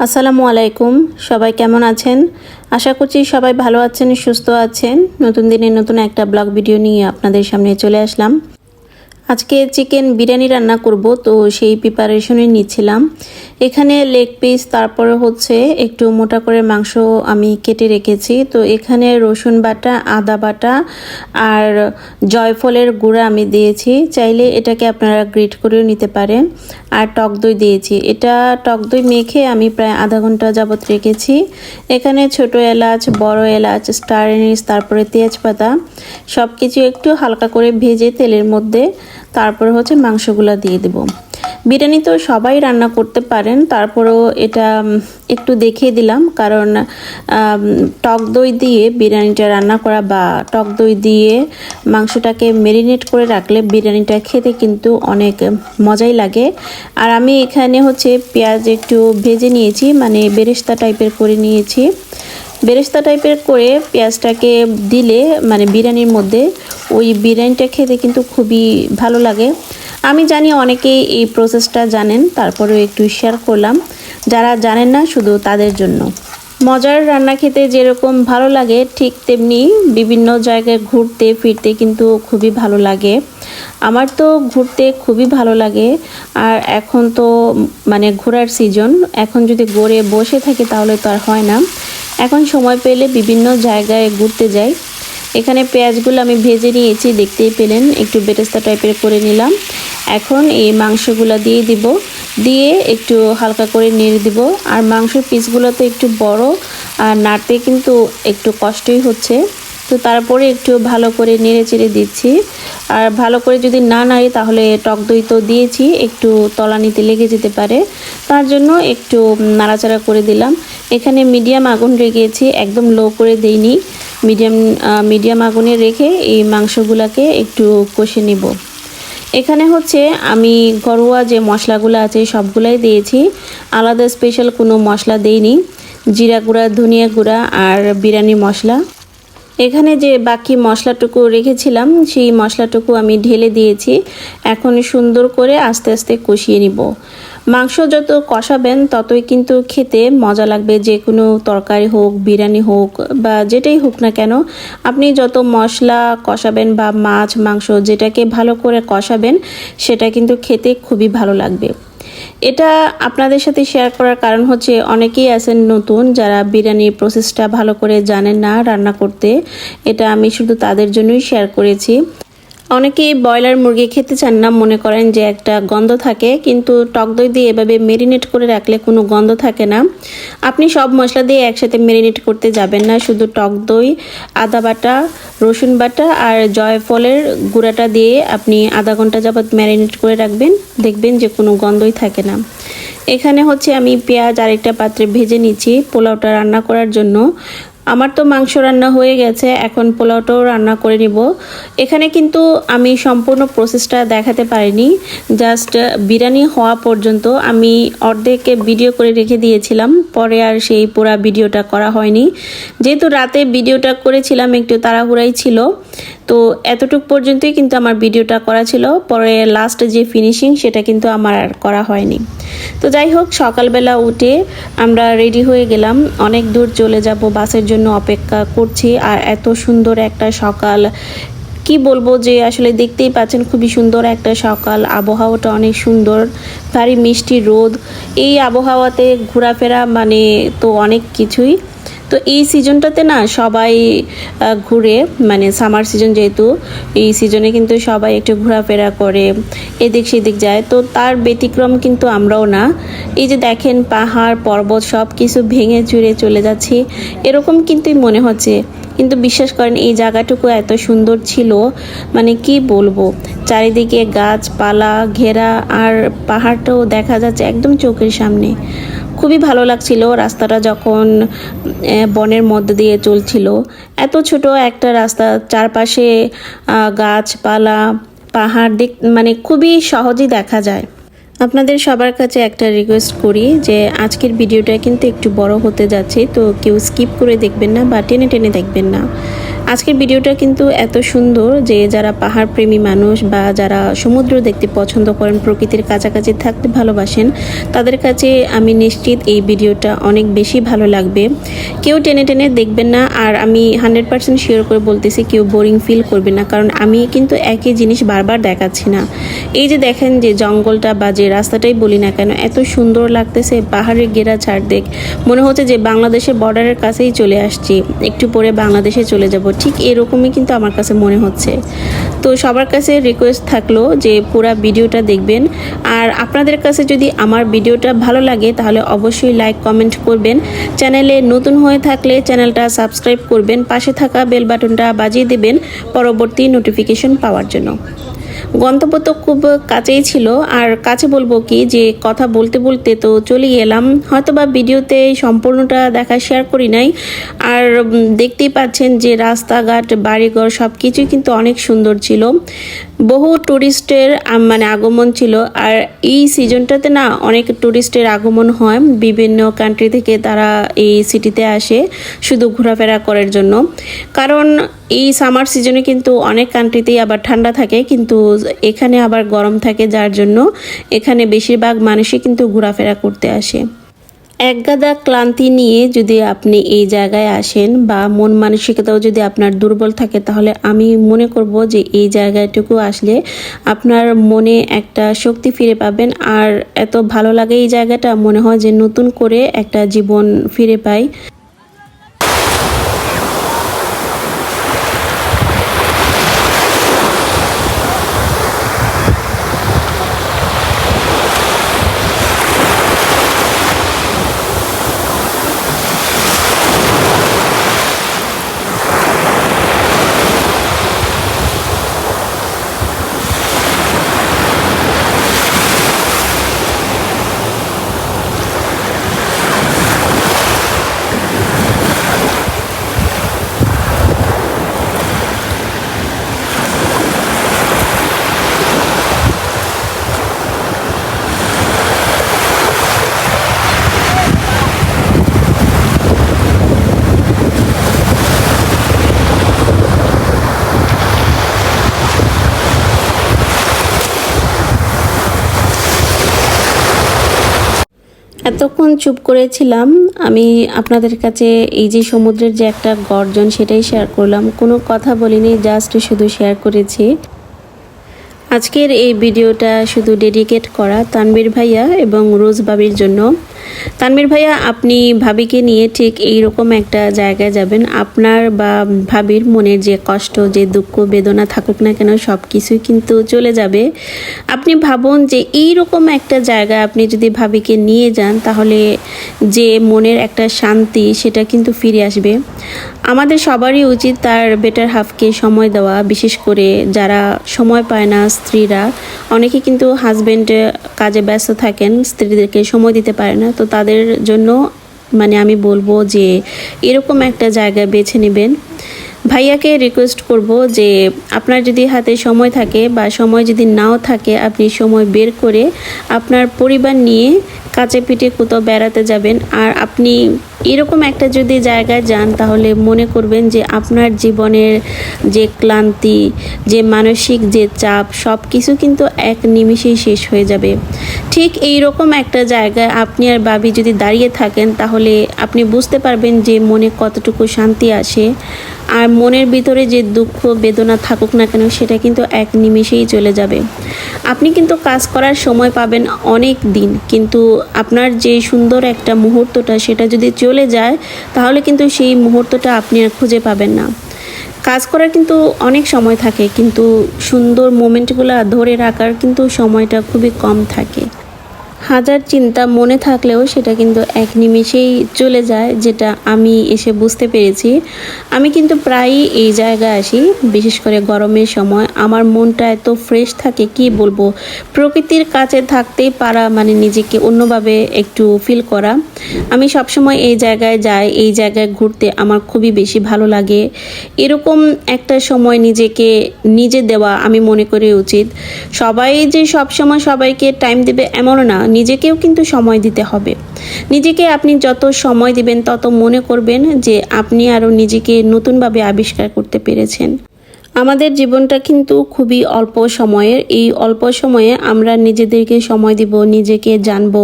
আসসালামু আলাইকুম, সবাই কেমন আছেন? আশা করছি সবাই ভালো আছেন, সুস্থ আছেন। নতুন দিনে নতুন একটা ব্লগ ভিডিও নিয়ে আপনাদের সামনে চলে আসলাম। আজকে চিকেন বিরিয়ানি রান্না করব, তো সেই প্রিপারেশনে নিচ্ছিলাম। এখানে লেগ পিস তারপরে হচ্ছে একটু মোটা করে মাংস আমি কেটে রেখেছি। তো এখানে রসুন বাটা, আদা বাটা আর জয়ফলের গুঁড়া আমি দিয়েছি। চাইলে এটাকে আপনারা গ্রেট করেও নিতে পারেন। আর টক দই দিয়েছি। এটা টক দই মেখে আমি প্রায় আধা ঘণ্টা যাবত রেখেছি। এখানে ছোট এলাচ, বড় এলাচ স্টার এনিস তারপরে তেজপাতা সব কিছু একটু হালকা করে ভেজে তেলের মধ্যে তারপরে হচ্ছে মাংসগুলো দিয়ে দেব। বিরিয়ানি তো সবাই রান্না করতে পারেন, তারপরেও এটা একটু দেখিয়ে দিলাম। কারণ টক দই দিয়ে বিরিয়ানিটা রান্না করা বা টক দই দিয়ে মাংসটাকে মেরিনেট করে রাখলে বিরিয়ানিটা খেতে কিন্তু অনেক মজাই লাগে। আর আমি এখানে হচ্ছে পেঁয়াজ একটু ভেজে নিয়েছি মানে বেরেস্তা টাইপের করে নিয়েছি। বেরেস্তা টাইপের করে পেঁয়াজটাকে দিলে মানে বিরিয়ানির মধ্যে, ওই বিরিয়ানিটা খেতে কিন্তু খুবই ভালো লাগে। আমি জানি অনেকেই এই প্রসেসটা জানেন, তারপরেও একটু শেয়ার করলাম। যারা জানেন না, শুধু তাদের জন্য। মজার রান্না খেতে যেরকম ভালো লাগে, ঠিক তেমনি বিভিন্ন জায়গায় ঘুরতে, ফিরতে কিন্তু খুবই ভালো লাগে। আমার তো ঘুরতে খুবই ভালো লাগে। আর এখন তো মানে ঘোরার সিজন এখন যদি গড়ে বসে থাকি তাহলে তো আর হয় না। এখন সময় পেলে বিভিন্ন জায়গায় ঘুরতে যাই। এখানে পেঁয়াজগুলো আমি ভেজে নিয়েছি, দেখতেই পেলেন, একটু বেরেস্তা টাইপের করে নিলাম। এখন এই মাংসগুলো দিয়ে দিব, দিয়ে একটু হালকা করে নেড়ে দিব। আর মাংসের পিসগুলো তো একটু বড় আর নাড়তে কিন্তু একটু কষ্টই হচ্ছে। তো তারপরে একটু ভালো করে নেড়ে চেড়ে দিচ্ছি। আর ভালো করে যদি না নাড়ি তাহলে টক দই তো দিয়েছি, একটু তলানিতে লেগে যেতে পারে। তার জন্য একটু নাড়াচাড়া করে দিলাম। এখানে মিডিয়াম আগুন রেখেছি, একদম লো করে দেইনি। মিডিয়াম মিডিয়াম আগুনে রেখে এই মাংসগুলোকে একটু কষে নিব। এখানে হচ্ছে আমি ঘরোয়া যে মশলাগুলো আছে সবগুলাই দিয়েছি। আলাদা স্পেশাল কোনো মশলা দেইনি। জিরা গুঁড়া, ধনিয়া গুঁড়া আর বিরিয়ানি মশলা। এখানে যে বাকি মশলাটুকু রেখেছিলাম, সেই মশলাটুকু আমি ঢেলে দিয়েছি। এখন সুন্দর করে আস্তে আস্তে কষিয়ে নিব। মাংস যত কষাবেন, ততই কিন্তু খেতে মজা লাগবে। যে কোনো তরকারি হোক, বিরিয়ানি হোক, বা যেটাই হোক না কেন, আপনি যত মশলা কষাবেন বা মাছ, মাংস, যেটাকে ভালো করে কষাবেন, সেটা কিন্তু খেতে খুবই ভালো লাগবে। এটা আপনাদের সাথে শেয়ার করার কারণ হচ্ছে অনেকেই আছেন নতুন যারা বিরিয়ানির প্রসেসটা ভালো করে জানেন না রান্না করতে। এটা আমি শুধু তাদের জন্যই শেয়ার করেছি। অনেকেই ব্রয়লার মুরগি খেতে চান না, মনে করেন যে একটা গন্ধ থাকে, কিন্তু টক দই দিয়ে এভাবে মেরিনেট করে রাখলে কোনো গন্ধ থাকে না। আপনি সব মশলা দিয়ে একসাথে মেরিনেট করতে যাবেন না, শুধু টক দই, আদা বাটা, রসুন বাটা আর জয়ফলের গুঁড়াটা দিয়ে আপনি আধা ঘণ্টা যাবৎ ম্যারিনেট করে রাখবেন, দেখবেন যে কোনো গন্ধই থাকে না। এখানে হচ্ছে আমি পেঁয়াজ আরেকটা পাত্রে ভেজে নিচ্ছি, পোলাওটা রান্না করার জন্য। আমার তো মাংস রান্না হয়ে গেছে, এখন পোলাওটাও রান্না করে নিব। এখানে কিন্তু আমি সম্পূর্ণ প্রসেসটা দেখাতে পারিনি জাস্ট বিরিয়ানি হওয়া পর্যন্ত আমি অর্ধেককে ভিডিও করে রেখে দিয়েছিলাম, পরে আর সেই পুরা ভিডিওটা করা হয়নি। যেহেতু রাতে ভিডিওটা করেছিলাম, একটু তাড়াহুড়াই ছিল তো এতটুক পর্যন্তই কিন্তু আমার ভিডিওটা করা ছিল। পরে লাস্ট যে ফিনিশিং সেটা কিন্তু আমার আর করা হয়নি। তো যাই হোক, সকালবেলা উঠে আমরা রেডি হয়ে গেলাম। অনেক দূর চলে যাব, বাসের জন্য অপেক্ষা করছি। আর এত সুন্দর একটা সকাল। কি বলব যে আসলে দেখতেই পাচ্ছেন, খুবই সুন্দর একটা সকাল। আবহাওয়াটা অনেক সুন্দর। ভারী মিষ্টি রোদ। এই আবহাওয়াতে ঘোরাফেরা মানে তো অনেক কিছুই। তো এই সিজনটাতে না সবাই ঘুরে মানে সামার সিজন যেহেতু, এই সিজনে কিন্তু সবাই একটু ঘোরাফেরা করে, এদিক সেদিক যায়। তো তার ব্যতিক্রম কিন্তু আমরাও না। এই যে দেখেন পাহাড়, পর্বত সব কিছু ভেঙে চুরে চলে যাচ্ছি। এরকম কিন্তু মনে হচ্ছে। কিন্তু বিশ্বাস করেন, এই জায়গাটুকু এত সুন্দর ছিল মানে কি বলব? চারিদিকে গাছপালা, ঘেরা, আর পাহাড়টাও দেখা যাচ্ছে একদম চোখের সামনে। খুবই ভালো লাগছিল। রাস্তাটা যখন বনের মধ্যে দিয়ে চলছিল, এত ছোট একটা রাস্তা, চারপাশে গাছপালা, পাহাড় দিক মানে খুবই সহজেই দেখা যায়। আপনাদের সবার কাছে একটা রিকোয়েস্ট করি যে, আজকের ভিডিওটা কিন্তু একটু বড় হতে যাচ্ছে, তো কেউ স্কিপ করে দেখবেন না বা টেনে টেনে দেখবেন না। আজকের ভিডিওটা কিন্তু এত সুন্দর যে যারা পাহাড় প্রেমী মানুষ বা যারা সমুদ্র দেখতে পছন্দ করেন, প্রকৃতির কাছাকাছি থাকতে ভালোবাসেন, তাদের কাছে আমি নিশ্চিত এই ভিডিওটা অনেক বেশি ভালো লাগবে। কেউ টেনে টেনে দেখবেন না, আর আমি হান্ড্রেড পার্সেন্ট শিওর করে বলতেছি কেউ বোরিং ফিল করবে না, কারণ আমি কিন্তু একই জিনিস বারবার দেখাচ্ছি না। এই যে দেখেন যে জঙ্গলটা বা যে রাস্তাটাই বলি না কেন, এত সুন্দর লাগতেছে, পাহাড়ের গেরা ছাড় দেখ। মনে হচ্ছে যে বাংলাদেশের বর্ডারের কাছেই চলে আসছি, একটু পরে বাংলাদেশে চলে যাব ঠিক এরকমই কিন্তু আমার কাছে মনে হচ্ছে। তো সবার কাছে রিকোয়েস্ট থাকল যে পুরো ভিডিওটা দেখবেন। আর আপনাদের কাছে যদি আমার ভিডিওটা ভালো লাগে, তাহলে অবশ্যই লাইক কমেন্ট করবেন। চ্যানেলে নতুন হয়ে থাকলে চ্যানেলটা সাবস্ক্রাইব করবেন। পাশে থাকা বেল বাটনটা বাজিয়ে দেবেন পরবর্তী নোটিফিকেশন পাওয়ার জন্য। গন্তব্য তো খুব কাছেই ছিল, আর কাছে বলব কি যে কথা বলতে বলতে তো চলে গেলাম হয়তো বা ভিডিওতে সম্পূর্ণটা দেখা শেয়ার করি নাই, আর দেখতেই পাচ্ছেন যে রাস্তাঘাট, বাড়িঘর সব কিছুই কিন্তু অনেক সুন্দর ছিল। বহু টুরিস্টের, আম- মানে আগমন ছিল, আর এই সিজনটাতে না অনেক ট্যুরিস্টের আগমন হয়। বিভিন্ন কান্ট্রি থেকে তারা এই সিটিতে আসে, শুধু ঘোরাফেরা করার জন্য। কারণ এই সামার সিজনে কিন্তু অনেক কান্ট্রিতেই আবার ঠান্ডা থাকে, কিন্তু এখানে আবার গরম থাকে যার জন্য এখানে বেশিরভাগ মানুষই কিন্তু ঘোরাফেরা করতে আসে। একগাদা ক্লান্তি নিয়ে যদি আপনি এই জায়গায় আসেন বা মন মানসিকতাও যদি আপনার দুর্বল থাকে, তাহলে আমি মনে করব যে এই জায়গাটুকু আসলে আপনার মনে একটা শক্তি ফিরে পাবেন। আর এত ভালো লাগে এই জায়গাটা, মনে হয় যে নতুন করে একটা জীবন ফিরে পাই। এতক্ষণ চুপ করেছিলাম, আমি আপনাদের কাছে এই যে সমুদ্রের যে একটা গর্জন সেটাই শেয়ার করলাম। কোনো কথা বলিনি জাস্ট শুধু শেয়ার করেছি। আজকের এই ভিডিওটা শুধু ডেডিকেট করা তানবীর ভাইয়া এবং রোজ বাবির জন্য। তানবীর ভাইয়া, আপনি ভাবিকে নিয়ে ঠিক এই রকম একটা জায়গায় যাবেন। আপনার বা ভাবির মনের যে কষ্ট, যে দুঃখ, বেদনা থাকুক না কেন সব কিছুই কিন্তু চলে যাবে। আপনি ভাবুন যে এই রকম একটা জায়গায় আপনি যদি ভাবিকে নিয়ে যান, তাহলে যে মনের একটা শান্তি, সেটা কিন্তু ফিরে আসবে। আমাদের সবারই উচিত তার বেটার হাফকে সময় দেওয়া। বিশেষ করে যারা সময় পায় না স্ত্রীরা, অনেকে কিন্তু হাজব্যান্ড কাজে ব্যস্ত থাকেন, স্ত্রীদেরকে সময় দিতে পারে না। তো তাদের জন্য মানে আমি বলব যে এরকম একটা জায়গা বেছে নেবেন। ভাইয়াকে রিকোয়েস্ট করব যে আপনার যদি হাতে সময় থাকে বা সময় যদি নাও থাকে, আপনি সময় বের করে আপনার পরিবার নিয়ে কাছে পিঠে কোথাও বেড়াতে যাবেন। আর আপনি এরকম একটা যদি জায়গায় যান, তাহলে মনে করবেন যে আপনার জীবনের যে ক্লান্তি, যে মানসিক যে চাপ সব কিছু কিন্তু এক নিমিষেই শেষ হয়ে যাবে। ঠিক এই রকম একটা জায়গায় আপনি আর বাবি যদি দাঁড়িয়ে থাকেন, তাহলে আপনি বুঝতে পারবেন যে মনে কতটুকু শান্তি আসে আর মনের ভিতরে যে দুঃখ, বেদনা থাকুক না কেন, সেটা কিন্তু এক নিমিষেই চলে যাবে। আপনি কিন্তু কাজ করার সময় পাবেন অনেক দিন, কিন্তু আপনার যে সুন্দর একটা মুহূর্তটা সেটা যদি চলে যায়, তাহলে কিন্তু সেই মুহূর্তটা আপনি আর খুঁজে পাবেন না। কাজ করার কিন্তু অনেক সময় থাকে, কিন্তু সুন্দর মোমেন্টগুলো ধরে রাখার কিন্তু সময়টা খুবই কম থাকে। হাজার চিন্তা মনে থাকলেও সেটা কিন্তু এক নিমেষেই চলে যায়, যেটা আমি এসে বুঝতে পেরেছি। আমি কিন্তু প্রায়ই এই জায়গায় আসি, বিশেষ করে গরমের সময়। আমার মনটা এত ফ্রেশ থাকে, কি বলব? প্রকৃতির কাছে থাকতেই পারা মানে নিজেকে অন্যভাবে একটু ফিল করা। আমি সবসময় এই জায়গায় যাই, এই জায়গায় ঘুরতে আমার খুবই বেশি ভালো লাগে। এরকম একটা সময় নিজেকে নিজে দেওয়া আমি মনে করি উচিত। সবাই যে সবসময় সবাইকে টাইম দেবে এমনও না নিজেকেও কিন্তু সময় দিতে হবে। নিজেকে আপনি যত সময় দিবেন, তত মনে করবেন যে আপনি আরও নিজেকে নতুনভাবে আবিষ্কার করতে পেরেছেন। আমাদের জীবনটা কিন্তু খুবই অল্প সময়ের। এই অল্প সময়ে আমরা নিজেদেরকে সময় দিব, নিজেকে জানব,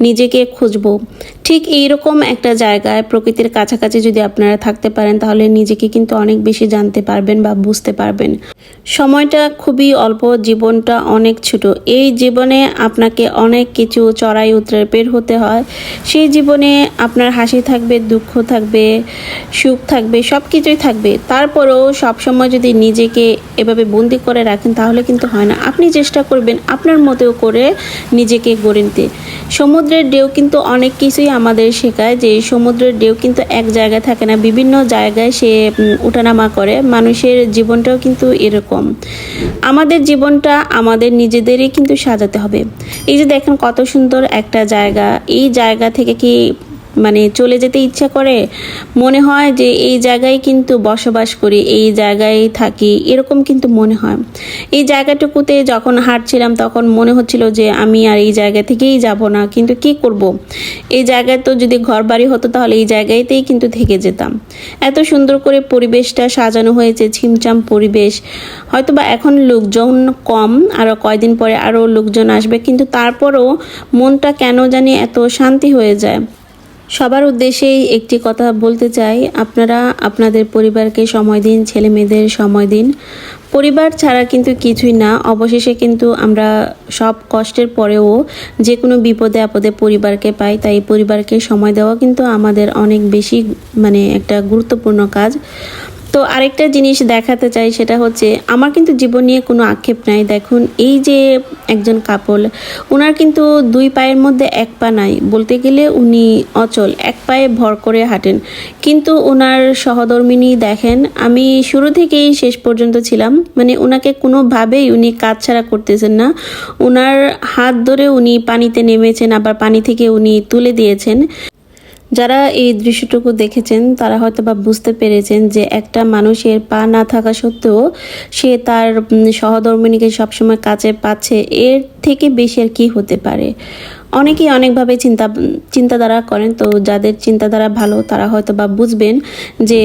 নিজেকে খুঁজবো। ঠিক এইরকম একটা জায়গায় প্রকৃতির কাছাকাছি যদি আপনারা থাকতে পারেন, তাহলে নিজেকে কিন্তু অনেক বেশি জানতে পারবেন বা বুঝতে পারবেন। সময়টা খুবই অল্প, জীবনটা অনেক ছোট। এই জীবনে আপনাকে অনেক কিছু চড়াই উতরে বের হতে হয়। সেই জীবনে আপনার হাসি থাকবে, দুঃখ থাকবে, সুখ থাকবে সব কিছুই থাকবে। তারপরেও সবসময় যদি নিজেকে এভাবে বন্দি করে রাখেন, তাহলে কিন্তু হয় না। আপনি চেষ্টা করবেন আপনার মতো করে নিজেকে গড়ে নিতে। সমুদ্রের ঢেউ কিন্তু অনেক কিছুই আমাদের শেখায় যে সমুদ্রের ঢেউ কিন্তু এক জায়গায় থাকে না, বিভিন্ন জায়গায় সে উঠানামা করে। মানুষের জীবনটাও কিন্তু এরকম। আমাদের জীবনটা আমাদের নিজেদেরই কিন্তু সাজাতে হবে। এই যে দেখেন কত সুন্দর একটা জায়গা। এই জায়গা থেকে কি মানে চলে যেতে ইচ্ছা করে, মনে হয় যে এই জায়গায় কিন্তু বসবাস করি, এই জায়গায় থাকি, এরকম কিন্তু মনে হয়। এই জায়গাটুকুতে যখন হাঁটছিলাম তখন মনে হচ্ছিল যে আমি আর এই জায়গা থেকেই যাব না, কিন্তু কি করব? এই জায়গায় তো যদি ঘর বাড়ি হতো তাহলে এই জায়গাতেই কিন্তু থেকে যেতাম। এত সুন্দর করে পরিবেশটা সাজানো হয়েছে ছিমচাম পরিবেশ। হয়তো বা এখন লোকজন কম আরও কয়দিন পরে আরও লোকজন আসবে, কিন্তু তারপরও মনটা কেন জানি এত শান্তি হয়ে যায়। সবার উদ্দেশ্যেই একটি কথা বলতে চাই। আপনারা আপনাদের পরিবারকে সময় দিন, ছেলে মেয়েদের সময় দিন। পরিবার ছাড়া কিন্তু কিছুই না। অবশেষে কিন্তু আমরা সব কষ্টের পরেও যে কোনো বিপদে আপদে পরিবারকে পাই। তাই পরিবারকে সময় দেওয়া কিন্তু আমাদের অনেক বেশি মানে একটা গুরুত্বপূর্ণ কাজ। তো আরেকটা জিনিস দেখাতে চাই, সেটা হচ্ছে আমার কিন্তু জীবন নিয়ে কোনো আক্ষেপ নাই। দেখুন, এই যে একজন কাপল ওনার কিন্তু দুই পায়ের মধ্যে এক পা নাই। বলতে গেলে উনি অচল, এক পায়ে ভর করে হাঁটেন। কিন্তু ওনার সহধর্মিনী দেখেন, আমি শুরু থেকেই শেষ পর্যন্ত ছিলাম মানে ওনাকে কোনোভাবেই উনি কাজ ছাড়া করতেছেন না। ওনার হাত ধরে উনি পানিতে নেমেছেন, আবার পানি থেকে উনি তুলে দিয়েছেন। যারা এই দৃশ্যটুকু দেখেছেন তারা হয়তো বা বুঝতে পেরেছেন যে একটা মানুষের পা না থাকা সত্ত্বেও সে তার উম, সহধর্মিনীকে সবসময় কাছে পাচ্ছে। এর থেকে বেশি আর কি হতে পারে? অনেকেই অনেকভাবে চিন্তা চিন্তাধারা করেন তো যাদের চিন্তাধারা ভালো তারা হয়তো বা বুঝবেন যে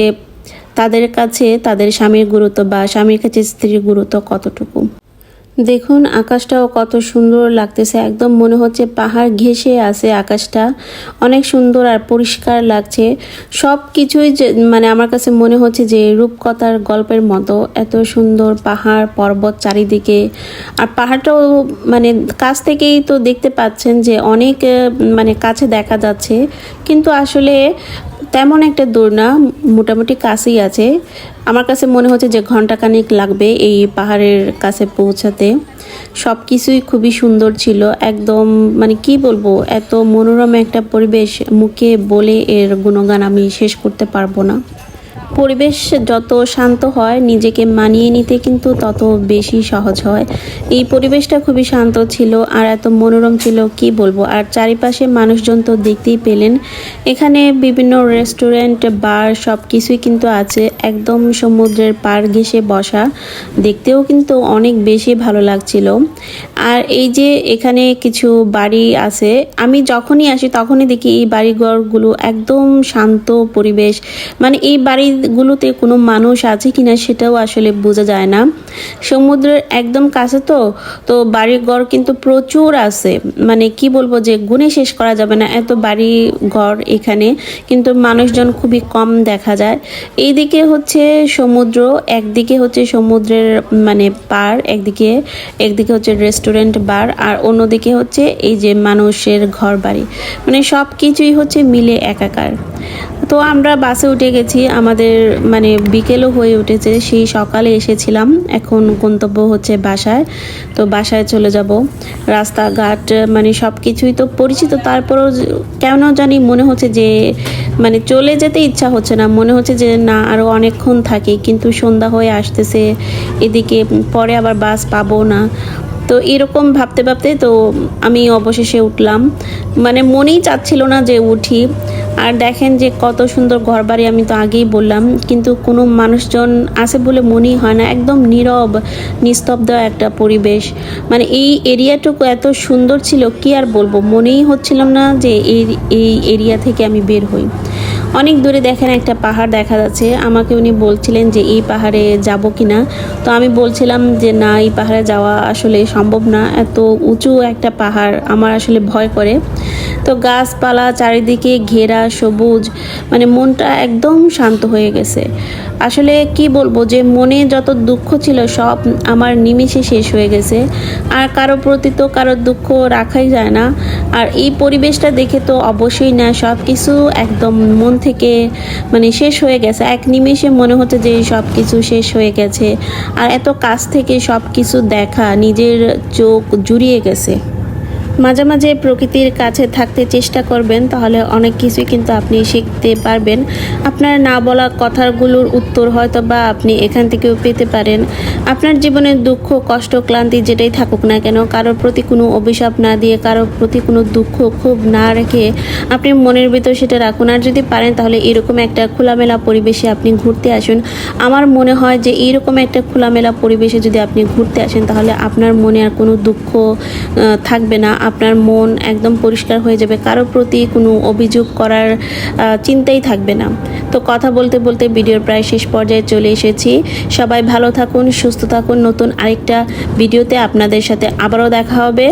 তাদের কাছে তাদের স্বামীর গুরুত্ব বা স্বামীর কাছে স্ত্রীর গুরুত্ব কতটুকু। দেখুন, আকাশটাও কত সুন্দর লাগতেছে। একদম মনে হচ্ছে পাহাড় ঘেঁষে আছে আকাশটা। অনেক সুন্দর আর পরিষ্কার লাগছে। সব কিছুই মানে আমার কাছে মনে হচ্ছে যে রূপকথার গল্পের মতো এত সুন্দর পাহাড়, পর্বত চারিদিকে। আর পাহাড়টাও মানে কাছ থেকেই তো দেখতে পাচ্ছেন যে অনেক মানে কাছে দেখা যাচ্ছে। কিন্তু আসলে তেমন একটা দূর না, মোটামুটি কাছেই আছে। আমার কাছে মনে হচ্ছে যে ঘন্টাখানেক লাগবে এই পাহাড়ের কাছে পৌঁছাতে। সব কিছুই খুবই সুন্দর ছিল, একদম মানে কি বলব, এত মনোরম একটা পরিবেশ, মুখে বলে এর গুণগান আমি শেষ করতে পারব না। পরিবেশ যত শান্ত হয়, নিজেকে মানিয়ে নিতে কিন্তু তত বেশি সহজ হয়। এই পরিবেশটা খুবই শান্ত ছিল আর এত মনোরম ছিল, কি বলব? আর চারিপাশে মানুষজন তো দেখতেই পেলেন। এখানে বিভিন্ন রেস্টুরেন্ট, বার সব কিছুই কিন্তু আছে। একদম সমুদ্রের পার ঘেঁষে বসা। দেখতেও কিন্তু অনেক বেশি ভালো লাগছিল। আর এই যে এখানে কিছু বাড়ি আছে, আমি যখনই আসি তখনই দেখি এই বাড়িঘরগুলো একদম শান্ত পরিবেশ। মানে এই বাড়িগুলোতে কোনো মানুষ আছে কিনা সেটাও আসলে বোঝা যায় না। সমুদ্রের একদম কাছে তো তো বাড়িঘর কিন্তু প্রচুর আছে। মানে কি বলব যে গুণে শেষ করা যাবে না, এত বাড়ি ঘর এখানে। কিন্তু মানুষজন খুবই কম দেখা যায়। এইদিকে হচ্ছে সমুদ্র, একদিকে হচ্ছে সমুদ্রের মানে পার, একদিকে একদিকে হচ্ছে রেস্টুরেন্ট বার আর অন্যদিকে হচ্ছে এই যে মানুষের ঘর বাড়ি মানে সব কিছুই হচ্ছে মিলে একাকার। তো আমরা বাসে উঠে গেছি। আমাদের মানে বিকেলও হয়ে উঠেছে, সেই সকালে এসেছিলাম। এখন গন্তব্য হচ্ছে বাসায়, তো বাসায় চলে যাব। রাস্তাঘাট মানে সব কিছুই তো পরিচিত। তারপরেও কেন জানি মনে হচ্ছে যে মানে চলে যেতে ইচ্ছা হচ্ছে না। মনে হচ্ছে যে, না আরও অনেকক্ষণ থাকি, কিন্তু সন্ধ্যা হয়ে আসতেছে। এদিকে পরে আবার বাস পাবো না। তো এরকম ভাবতে ভাবতে তো আমি অবশেষে উঠলাম। মানে মনেই চাচ্ছিল না যে উঠি। আর দেখেন যে কত সুন্দর ঘরবাড়ি আমি তো আগেই বললাম, কিন্তু কোনো মানুষজন আছে বলে মনেই হয় না। একদম নীরব, নিস্তব্ধ একটা পরিবেশ। মানে এই এরিয়াটুকু এত সুন্দর ছিল, কি আর বলব? মনেই হচ্ছিল না যে এই এই এরিয়া থেকে আমি বের হই। অনেক দূরে দেখেন একটা পাহাড় দেখা যাচ্ছে। আমাকে উনি বলছিলেন যে, এই পাহাড়ে যাব কি না তো আমি বলছিলাম যে, না, এই পাহাড়ে যাওয়া আসলে সম্ভব না। এত উঁচু একটা পাহাড়, আমার আসলে ভয় করে। তো গাছপালা চারিদিকে ঘেরা, সবুজ মানে মনটা একদম শান্ত হয়ে গেছে। আসলে কি বলব যে, মনে যত দুঃখ ছিল সব আমার নিমিষে শেষ হয়ে গেছে। আর কারও প্রতি তো কারও দুঃখ রাখাই যায় না। আর এই পরিবেশটা দেখে তো অবশ্যই না সব কিছু একদম মন থেকে মানে শেষ হয়ে গেছে। এক নিমেষে মনে হচ্ছে যে সব কিছু শেষ হয়ে গেছে। আর এত কাছ থেকে সব কিছু দেখা নিজের চোখ জুড়িয়ে গেছে। মাঝে মাঝে প্রকৃতির কাছে থাকতে চেষ্টা করবেন, তাহলে অনেক কিছুই কিন্তু আপনি শিখতে পারবেন। আপনার না বলা কথাগুলোর উত্তর হয়তো বা আপনি এখান থেকেও পেতে পারেন। আপনার জীবনের দুঃখ, কষ্ট, ক্লান্তি যেটাই থাকুক না কেন, কারোর প্রতি কোনো অভিশাপ না দিয়ে, কারোর প্রতি কোনো দুঃখ খুব না রেখে আপনি মনের ভিতর সেটা রাখুন। আর যদি পারেন, তাহলে এরকম একটা খোলামেলা পরিবেশে আপনি ঘুরতে আসুন। আমার মনে হয় যে এইরকম একটা খোলামেলা পরিবেশে যদি আপনি ঘুরতে আসেন, তাহলে আপনার মনে আর কোনো দুঃখ থাকবে না। আপনার মন একদম পরিষ্কার হয়ে যাবে। কারোর প্রতি কোনো অভিযোগ করার চিন্তাই থাকবে না। তো কথা বলতে বলতে ভিডিওর প্রায় শেষ পর্যায়ে চলে এসেছি। সবাই ভালো থাকুন, সুস্থ থাকুন। নতুন আরেকটা ভিডিওতে আপনাদের সাথে আবারও দেখা হবে।